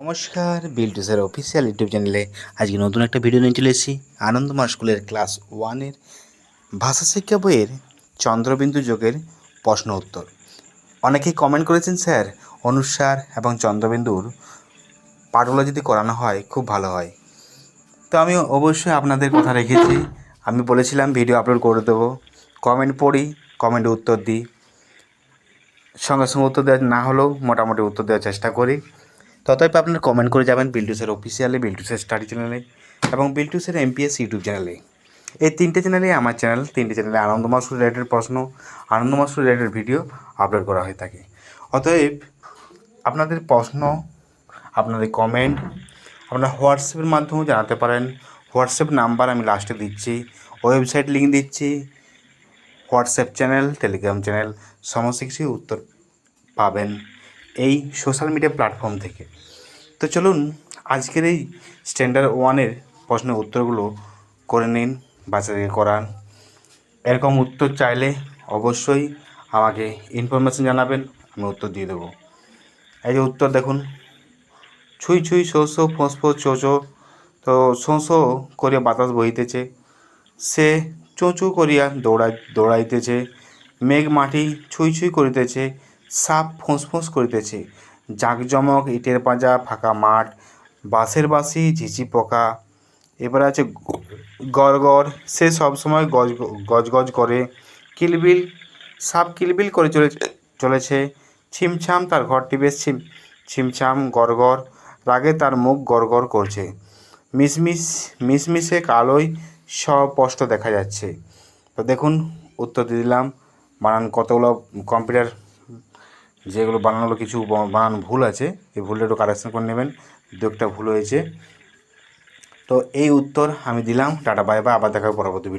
নমস্কার Biltu sir official YouTube চ্যানেলে আজকে নতুন একটা ভিডিও নিয়ে চলে এসেছি। আনন্দমার স্কুলের ক্লাস ওয়ানের ভাষা শিক্ষা বইয়ের চন্দ্রবিন্দু যোগের প্রশ্ন উত্তর। অনেকেই কমেন্ট করেছেন, স্যার, অনুসার এবং চন্দ্রবিন্দুর পাঠগুলো যদি করানো হয়, খুব ভালো হয়। তো আমি অবশ্যই আপনাদের কথা রেখেছি। আমি বলেছিলাম, ভিডিও আপলোড করে দেবো। কমেন্ট পড়ি কমেন্টে উত্তর দিই। সঙ্গে সঙ্গে উত্তর দেওয়া না হলেও মোটামুটি উত্তর দেওয়ার চেষ্টা করি। ততএব আপনারা কমেন্ট করে যাবেন বিল্টুসের অফিসিয়ালে বিল্টুসের স্টাডি চ্যানেলে এবং বিল্টুসের এমপিএস ইউটিউব চ্যানেলে এই তিনটে চ্যানেলে আমার চ্যানেল তিনটে চ্যানেলে আনন্দ মাসুর রিলেটেড প্রশ্ন আনন্দ মাসুর রিলেটেড ভিডিও আপলোড করা হয়ে থাকে। অতএব, আপনাদের প্রশ্ন, আপনাদের কমেন্ট আপনারা হোয়াটসঅ্যাপের মাধ্যমেও জানাতে পারেন। হোয়াটসঅ্যাপ নাম্বার আমি লাস্টে দিচ্ছি ওয়েবসাইট লিঙ্ক দিচ্ছি হোয়াটসঅ্যাপ চ্যানেল টেলিগ্রাম চ্যানেল সমস্ত কিছুই উত্তর পাবেন। এই সোশ্যাল মিডিয়া প্ল্যাটফর্ম থেকে। তো চলুন আজকের এই স্ট্যান্ডার্ড ওয়ানের প্রশ্নের উত্তরগুলো করে নিন বাচ্চাদেরকে করান। এরকম উত্তর চাইলে অবশ্যই আমাকে ইনফরমেশন জানাবেন, আমি উত্তর দিয়ে দেবো। এই যে উত্তর দেখুন, ছুঁই ছুঁই শো শো ফোঁস ফোঁস চো চো, তো শো করিয়া বাতাস বহিতেছে। সে চোঁচু করিয়া দৌড়াই, দৌড়াইতেছে, মেঘ মাটি ছুঁই ছুঁই করিতেছে সাপ ফোঁস করিতেছে। জাঁকজমক, ইটের পাঁজা, ফাঁকা মাঠ, বাঁশের বাঁশি, ঝিঝি পোকা, এবার আছে গড় গড় সে সবসময় গজ গজ গজ করে, কিলবিল, সাপ কিলবিল করে চলে, চলেছে। ছিমছাম তার ঘরটি বেশ ছিম, ছিমছাম গড় গড় রাগে তার মুখ গড় গড় করছে। মিসমিস, মিসমিসে কালোই স্পষ্ট দেখা যাচ্ছে। তো দেখুন, উত্তর দিলাম। বানান কতগুলো কম্পিউটার যেগুলো বানানোর কিছু বানান ভুল আছে, এই ভুলটা একটু কারেকশন করে নেবেন। দু একটা ভুল হয়েছে। তো এই উত্তর আমি দিলাম। টাটা বাই বাই আবার দেখা পরবর্তী